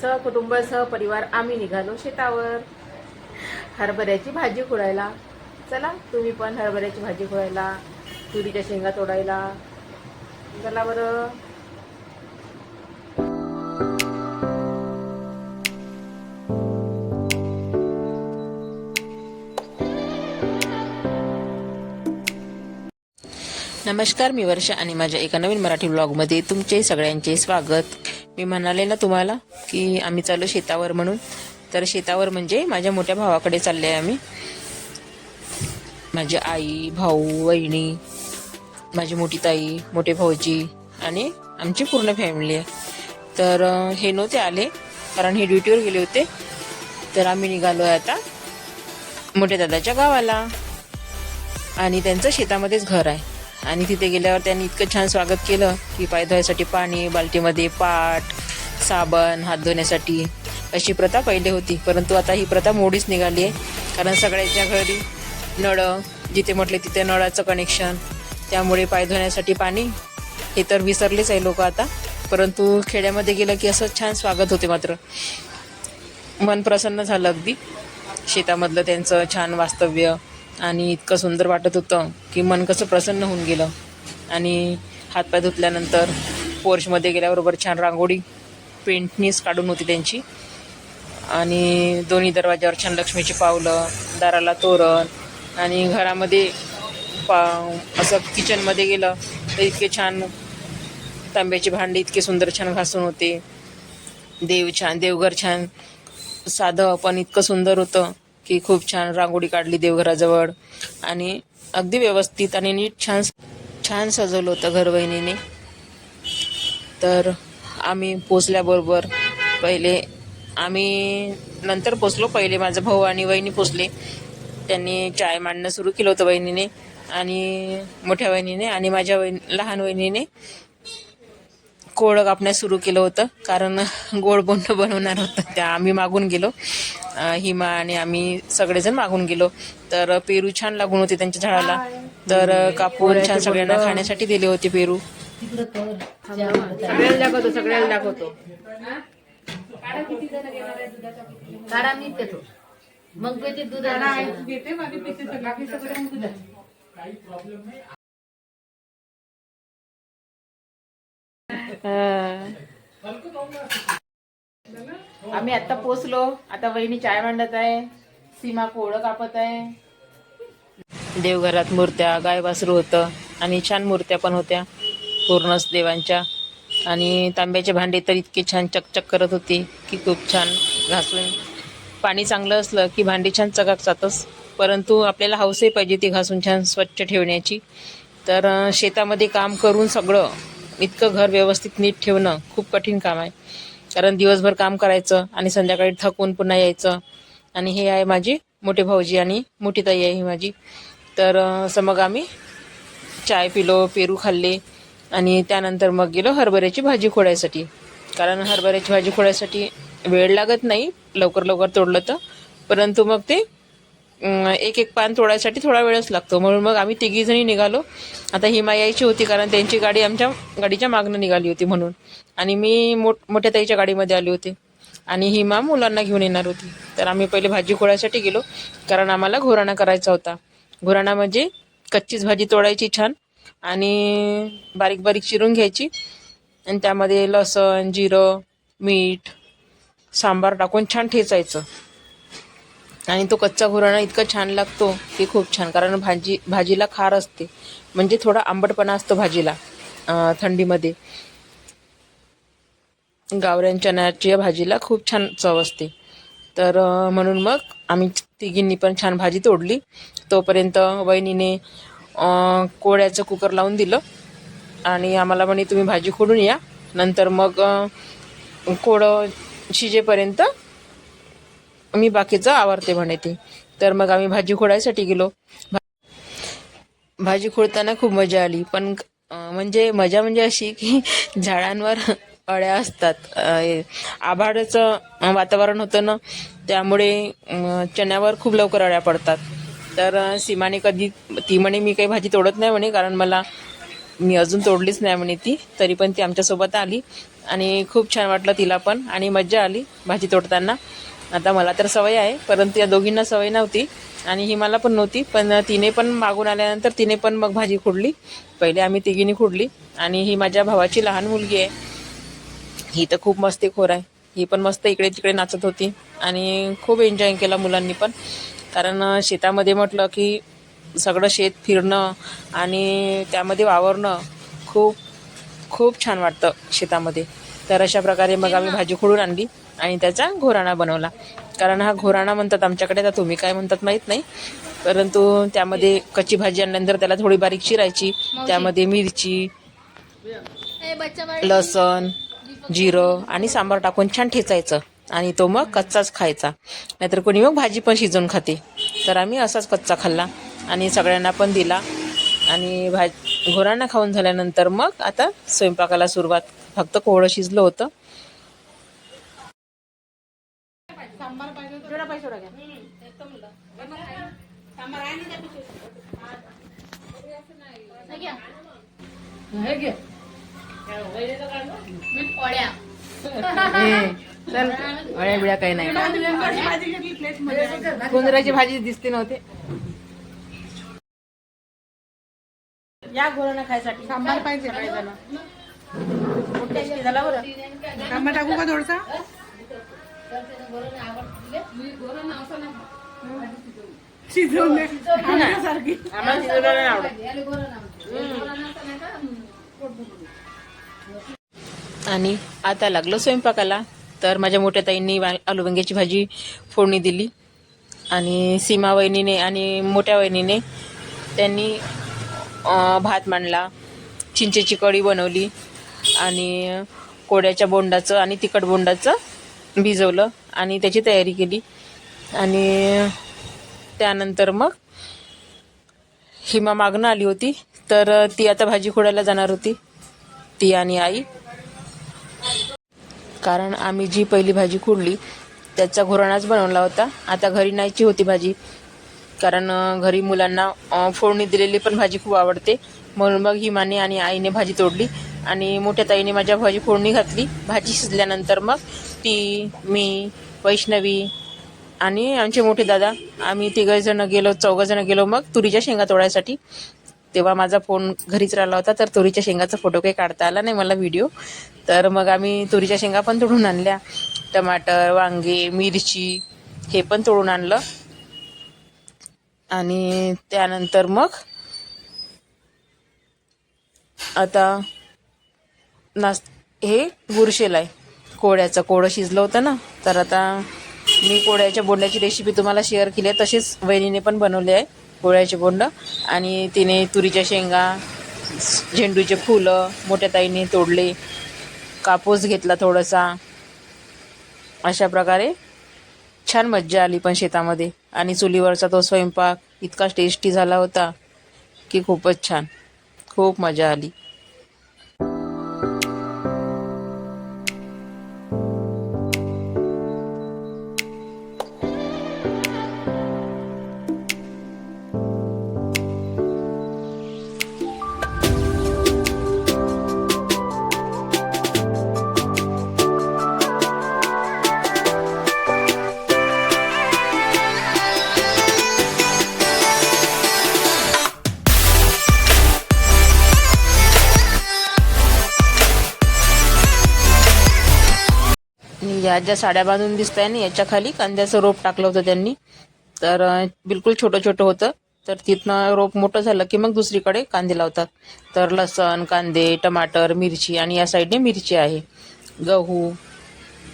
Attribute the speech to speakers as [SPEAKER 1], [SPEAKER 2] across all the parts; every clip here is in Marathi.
[SPEAKER 1] सहकुटुंब सहपरिवार आम्ही निघालो शेतावर. हरभऱ्याची भाजी खोडायला चला तुम्ही पण हरभऱ्याची भाजी खोडायला तुरीच्या शेंगा तोडायला. चला बरं. नमस्कार मी वर्षा आणि माझ्या एका नवीन मराठी ब्लॉगमध्ये तुमचे सगळ्यांचे स्वागत. मी म्हणाले ना तुम्हाला की आम्ही चाललो शेतावर म्हणून. तर शेतावर म्हणजे माझ्या मोठ्या भावाकडे चालले आहे आम्ही. माझी आई भाऊ वहिणी माझी मोठी ताई मोठे भाऊजी आणि आमची पूर्ण फॅमिली आहे. तर हे नव्हते आले कारण हे ड्युटीवर गेले होते. तर आम्ही निघालो आहे आता मोठ्या दादाच्या गावाला. आणि त्यांचं शेतामध्येच घर आहे. आणि तिथे गेल्यावर त्यांनी इतकं छान स्वागत केलं की पाय धुवायसाठी पाणी बाल्टीमध्ये पाट साबण हात धुण्यासाठी. अशी प्रथा पहिले होती. परंतु आता ही प्रथा मोडीच निघाली आहे. कारण सगळ्यांच्या घरी नळ जिथे म्हटले तिथे नळाचं कनेक्शन त्यामुळे पाय धुण्यासाठी पाणी हे तर विसरलेच आहे लोक आता. परंतु खेड्यामध्ये गेलं की असं छान स्वागत होते मात्र. मन प्रसन्न झालं अगदी. शेतामधलं त्यांचं छान वास्तव्य. आणि इतकं सुंदर वाटत होतं की मन कसं प्रसन्न होऊन गेलं. आणि हातपाय धुतल्यानंतर पोर्शमध्ये गेल्याबरोबर छान रांगोळी पेंटनीस काढून होती त्यांची. आणि दोन्ही दरवाज्यावर छान लक्ष्मीची पावलं दाराला तोरण आणि घरामध्ये पा असं किचनमध्ये गेलं तर इतके छान तांब्याची भांडी इतके सुंदर छान घासून होते. देव छान देवघर छान साधं पण इतकं सुंदर होतं. की खूप छान रांगोळी काढली देवघराजवळ. आणि अगदी व्यवस्थित आणि नीट छान छान सजवलं होतं घर वहिनीने. तर आम्ही पोचल्याबरोबर पहिले आम्ही नंतर पोचलो पहिले माझा भाऊ आणि वहिनी पोचले त्यांनी चाय मांडणं सुरू केलं होतं वहिनीने आणि मोठ्या वहिनीने आणि माझ्या वहिनी लहान वहिनीने. कोळं कापण्यास सुरू केलं होतं कारण गोड बोंड बनवणार होतं त्या आम्ही मागून गेलो. हिमा आणि आम्ही सगळेजण मागून गेलो. तर पेरू छान लागून होते त्यांच्या झाडाला. तर कापून छान सगळ्यांना खाण्यासाठी दिले होते पेरू. सगळ्याला दाखवतो सगळ्याला दाखवतो.
[SPEAKER 2] काढा मी पितो मग पिते दुधाला
[SPEAKER 1] आम्ही आता पोचलो. आता वहिनी चाय मांडत आहे. सीमा कोळं कापत आहे. देवघरात मूर्त्या गाय वासरू होतं आणि छान मूर्त्या पण होत्या. पूर्णच देवांच्या. आणि तांब्याचे भांडे तर इतके छान चकचक करत होते की खूप छान घासून. पाणी चांगलं असलं की भांडी छान चकाकतातच परंतु आपल्याला हौसही पाहिजे ती घासून छान स्वच्छ ठेवण्याची. तर शेतामध्ये काम करून सगळं इतकं घर व्यवस्थित नीट ठेवणं खूप कठीण काम आहे. कारण दिवसभर काम करायचं आणि संध्याकाळी थकून पुन्हा यायचं. आणि हे आहे माझी मोठे भाऊजी आणि मोठी ताई आहे ही माझी. तर असं मग आम्ही चाय पिलो पेरू खाल्ले आणि त्यानंतर मग गेलो हरभऱ्याची भाजी खोडायसाठी. कारण हरभऱ्याची भाजी खोडायसाठी वेळ लागत नाही लवकर लवकर तोडलं तर. परंतु मग ते एक एक पान तोडायसाठी थोडा वेळच लागतो. म्हणून मग आम्ही तिघीजणी निघालो. आता हिमा यायची होती कारण त्यांची गाडी आमच्या गाडीच्या मागणं निघाली होती म्हणून. आणि मी मोठ मोठ्या ताईच्या गाडीमध्ये आली होती. आणि हिमा मुलांना घेऊन येणार होती. तर आम्ही पहिले भाजी खोळायसाठी गेलो. कारण आम्हाला घोराणा करायचा होता. घोराणा म्हणजे कच्चीच भाजी तोडायची छान. आणि बारीक बारीक चिरून घ्यायची. आणि त्यामध्ये लसण जिरं मीठ सांबार टाकून छान ठेचायचं. आणि तो कच्चा घोराणा इतका छान लागतो की खूप छान. कारण भाजी भाजीला खार असते. म्हणजे थोडा आंबटपणा असतो भाजीला थंडीमध्ये. गावऱ्या चण्याच्या भाजीला खूप छान चव असते. तर म्हणून मग आम्ही तिघींनी पण छान भाजी तोडली. तोपर्यंत वहिनीने कोळ्याचं कुकर लावून दिलं. आणि आम्हाला म्हणे तुम्ही भाजी खोडून या. नंतर मग अं, कोळं शिजेपर्यंत मी बाकीचं आवरते म्हणे ती. तर मग आम्ही भाजी खोडायसाठी गेलो. भाजी खोडताना खूप मजा आली. पण म्हणजे मजा म्हणजे अशी की झाडांवर अळ्या असतात. आभाळाचं वातावरण होतं ना त्यामुळे चण्यावर खूप लवकर अळ्या पडतात. तर सीमाने कधी ती म्हणे मी काही भाजी तोडत नाही म्हणे कारण मला मी अजून तोडलीच नाही म्हणे ती. तरी पण ती आमच्यासोबत आली आणि खूप छान वाटलं तिला पण आणि मज्जा आली भाजी तोडताना. आता मला तर सवय आहे परंतु या दोघींना सवय नव्हती आणि ही मला पण नव्हती. पण तिने पण मागून आल्यानंतर तिने पण मग भाजी खुडली. पहिले आम्ही तिघींनी खुडली आणि ही माझ्या भावाची लहान मुलगी आहे. ही तर खूप मस्तीखोर आहे. ही पण मस्त इकडे तिकडे नाचत होती आणि खूप एन्जॉय केला मुलांनी पण. कारण शेतामध्ये म्हटलं की सगळं शेत फिरणं आणि त्यामध्ये वावरणं खूप खूप छान वाटतं शेतामध्ये. तर अशा प्रकारे मग आम्ही भाजी खोडून आणली. आणि त्याचा घोराणा बनवला. कारण हा घोराणा म्हणतात आमच्याकडे तर तुम्ही काय म्हणतात माहीत नाही. परंतु त्यामध्ये कच्ची भाजी आणल्यानंतर त्याला थोडी बारीक चिरायची. त्यामध्ये मिरची लसण जिरं आणि सांबार टाकून छान ठेचायचं. आणि तो मग कच्चाच खायचा. नाहीतर कोणी मग भाजी पण शिजवून खाते. तर आम्ही असाच कच्चा खाल्ला आणि सगळ्यांना पण दिला. आणि भाज घोरांना खाऊन झाल्यानंतर मग आता स्वयंपाकाला सुरुवात. फक्त कोवळं शिजलं होतं.
[SPEAKER 2] हे मी
[SPEAKER 1] चल. अळ्या बिळ्या काही नाही. गुंजराची भाजी दिसते नव्हते. या घोरणा खायसाठी. सांबार पाहिजे टेस्टी झाला बरं
[SPEAKER 3] कांदा टाकू का थोडसा? शिजवून दे सारखी.
[SPEAKER 1] आम्हाला शिजवलेलं नाही आवडत. आणि आता लागलं स्वयंपाकाला. तर माझ्या मोठ्या ताईंनी आलू वांग्याची भाजी फोडणी दिली. आणि सीमा वहिनीने आणि मोठ्या वहिनीने त्यांनी भात मांडला चिंचेची कढी बनवली आणि कोड्याच्या बोंडाचं आणि तिखट बोंडाचं भिजवलं आणि त्याची तयारी केली. आणि त्यानंतर मग हिमा मागणं आली होती. तर ती आता भाजी खोडायला जाणार होती ती आणि आई. कारण आम्ही जी पहिली भाजी खोडली त्याचा घोराणाच बनवला होता. आता घरी नाहीची होती भाजी. कारण घरी मुलांना फोडणी दिलेली पण भाजी खूप आवडते. म्हणून मग हिमाने आणि आईने भाजी तोडली. आणि मोठ्या ताईने माझ्या भाजी फोडणी घातली. भाजी शिजल्यानंतर मग ती मी वैष्णवी आणि आमचे मोठे दादा. आम्ही तिघंजणं गेलो चौघंजणं गेलो मग तुरीच्या शेंगा तोडायसाठी. तेव्हा माझा फोन घरीच राहिला होता तर तुरीच्या शेंगाचा फोटो काही काढता आला नाही मला व्हिडिओ तर मग आम्ही तुरीच्या शेंगा पण तोडून आणल्या. टमाटर वांगे मिरची हे पण तोडून आणलं. आणि त्यानंतर मग आता नास हे गुरशेला आहे कोळ्याचं कोळं शिजलं होतं ना. तर आता मी कोळ्याच्या बोंड्याची रेसिपी तुम्हाला शेअर केली आहे. तशीच वहिनीने पण बनवली आहे कोळ्याचे बोंड. आणि तिने तुरीच्या शेंगा झेंडूचे फुलं मोठ्या ताईने तोडले कापूस घेतला थोडासा. अशा प्रकारे छान मज्जा आली पण शेतामध्ये. आणि चुलीवरचा तो स्वयंपाक इतका टेस्टी झाला होता की खूपच छान. खूप मजा आली. ज्या साड्या बांधून दिसत आहे ना याच्या खाली कांद्याचं रोप टाकलं होतं त्यांनी. तर बिलकुल छोटं छोटं होतं. तर तिथनं रोप मोठं झालं की मग दुसरीकडे कांदे लावतात. तर लसण कांदे टमाटर मिरची आणि या साईडने मिरची आहे. गहू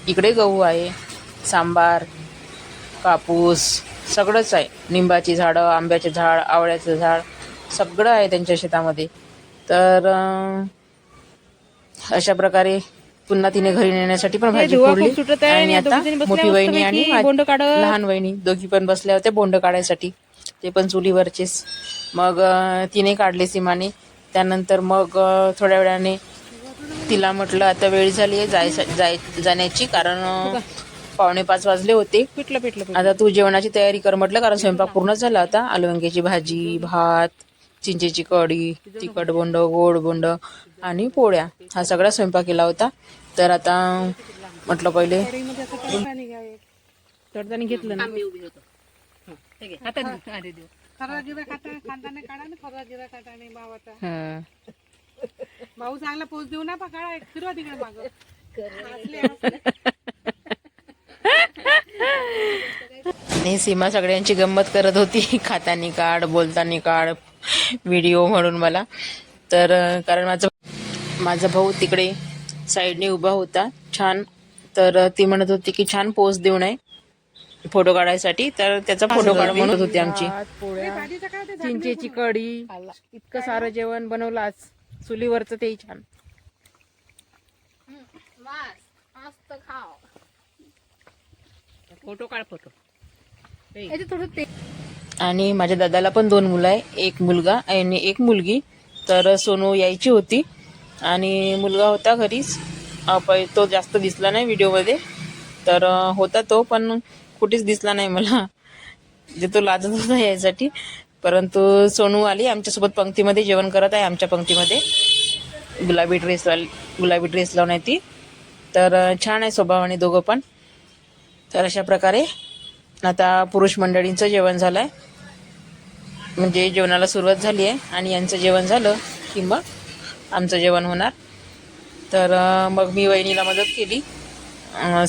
[SPEAKER 1] इकडे गहू आहे सांबार कापूस सगळंच आहे. निंबाची झाडं आंब्याचे झाड आवळ्याचं झाड सगळं आहे त्यांच्या शेतामध्ये. तर अशा प्रकारे पुन्हा तिने घरी नेण्यासाठी पण भाजी फोडली. आणि आता मोठी वहिनी आणि. लहान वहिनी दोघी पण बसल्या होत्या बोंड काढायसाठी. ते पण चुलीवरचेच. मग तिने काढले सीमाने. त्यानंतर मग थोड्या वेळाने तिला म्हटलं आता वेळ झाली आहे जाय जाय जाण्याची कारण पावणे पाच वाजले होते.
[SPEAKER 3] पिटलं पिटलं पिटलं.
[SPEAKER 1] आता तू जेवणाची तयारी कर म्हटलं कारण स्वयंपाक पूर्ण झाला होता. आलू वांग्याची भाजी भात चिंचेची कढी तिखट बोंड गोड बोंड. आणि पोळ्या. हा सगळा स्वयंपाक केला होता. तर आता म्हटलं पहिले घेतलं ना.
[SPEAKER 2] मी उभी होतो. ठीक आहे हातात आधी देऊ
[SPEAKER 3] खरा जिरा खाता खाताना काढा ना खरा जिरा खाताना भावाचा.
[SPEAKER 1] हा.
[SPEAKER 3] भाऊ चांगला पोच देऊ ना पकाळा फिरवा तिकडे माग.
[SPEAKER 1] आणि सीमा सगळ्यांची गंमत करत होती. खातानी काढ बोलतानी काढ व्हिडिओ म्हणून मला. तर कारण माझा माझा भाऊ तिकडे साईडने उभा होता. छान. तर ती म्हणत होती की छान पोस्ट देऊ नये फोटो काढायसाठी. तर त्याचा फोटो काढ म्हणत होती आमची.
[SPEAKER 3] ते
[SPEAKER 1] चिंचेची कढी इतकं सारं जेवण बनवलं आज चुलीवरचं तेही छान. फोटो काढ फोटो.
[SPEAKER 2] ते
[SPEAKER 1] आणि माझ्या दादाला पण दोन मुलं आहे. एक मुलगा आणि एक मुलगी. तर सोनू यायची होती. आणि मुलगा होता घरीच. प- तो जास्त दिसला नाही व्हिडिओमध्ये. तर होता तो पण कुठेच दिसला नाही मला. जे तो लाजत होता यासाठी परंतु सोनू आली आमच्यासोबत पंक्तीमध्ये जेवण करत आहे आमच्या पंक्तीमध्ये. गुलाबी ड्रेस गुलाबी ड्रेस लावून आहे ती. तर छान आहे स्वभावाने दोघं पण. तर अशा प्रकारे आता पुरुष मंडळींचं जेवण झालं आहे म्हणजे जेवणाला सुरुवात झाली आहे आणि यांचं जेवण झालं की मग आमचं जेवण होणार. तर मग मी वहिनीला मदत केली.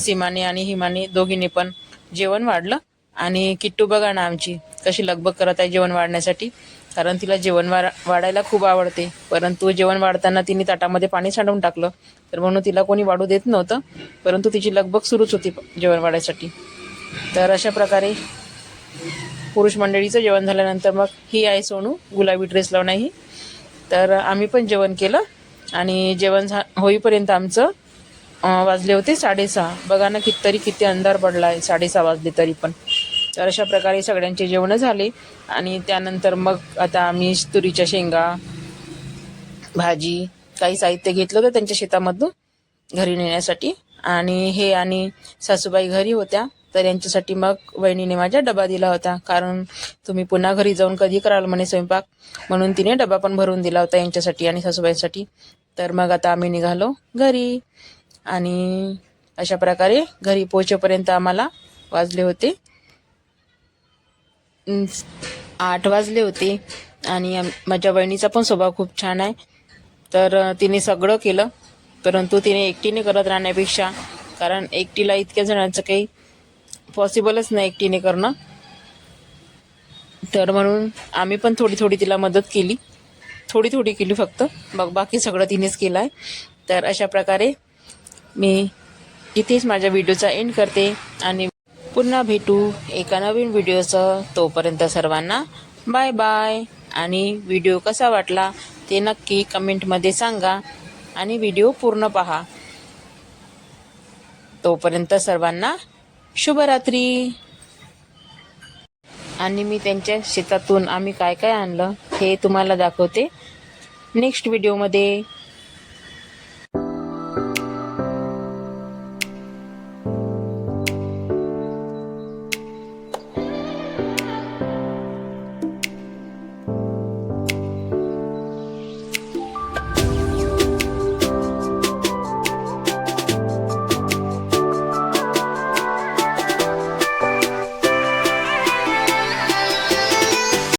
[SPEAKER 1] सीमाने आणि हिमाने दोघींनी पण जेवण वाढलं. आणि किट्टू बघा ना आमची कशी लगबग करत आहे जेवण वाढण्यासाठी. कारण तिला जेवण वाढ वाढायला खूप आवडते. परंतु जेवण वाढताना तिने ताटामध्ये पाणी सांडून टाकलं. तर म्हणून तिला कोणी वाढू देत नव्हतं. परंतु तिची लगबग सुरूच होती जेवण वाढायसाठी. तर अशा प्रकारे पुरुष मंडळीचं जेवण झाल्यानंतर मग ही आहे सोनू गुलाबी ड्रेस लावून ही. तर आम्ही पण जेवण केलं आणि जेवण झा होईपर्यंत आमचं वाजले होते साडेसहा. बघा ना कितीतरी किती अंधार पडला आहे साडेसहा वाजले तरी पण. तर अशा प्रकारे सगळ्यांचे जेवणं झाले आणि त्यानंतर मग आता आम्ही तुरीच्या शेंगा भाजी काही साहित्य घेतलं होतं त्यांच्या शेतामधून घरी नेण्यासाठी. आणि हे आणि सासूबाई घरी होत्या. तर यांच्यासाठी मग वहिनीने माझ्या डबा दिला होता. कारण तुम्ही पुन्हा घरी जाऊन कधी कराल म्हणे स्वयंपाक? म्हणून तिने डबा पण भरून दिला होता यांच्यासाठी आणि सासूबाईंसाठी. तर मग आता आम्ही निघालो घरी. आणि अशा प्रकारे घरी पोहोचेपर्यंत आम्हाला वाजले होते. आठ वाजले होते. आणि माझ्या बहिणीचा पण स्वभाव खूप छान आहे. तर तिने सगळं केलं. परंतु तिने एकटीने करत राहण्यापेक्षा कारण एकटीला इतक्या जणांचं काही पॉसिबलच नाही एकटीने करणं. तर म्हणून आम्ही पण थोडी थोडी तिला मदत केली. थोडी थोडी केली फक्त. मग बाकी सगळं तिनेच केलं आहे तर अशा प्रकारे मी इथेच माझ्या व्हिडिओचा एंड करते आणि पुन्हा भेटू एका नवीन व्हिडिओचं. तोपर्यंत सर्वांना बाय बाय आणि व्हिडिओ कसा वाटला ते नक्की कमेंटमध्ये सांगा आणि व्हिडिओ पूर्ण पहा. तोपर्यंत सर्वांना शुभरात्री. आणि मी त्यांच्या शेतातून आम्ही काय काय आणलं हे तुम्हाला दाखवते. नेक्स्ट व्हिडिओमध्ये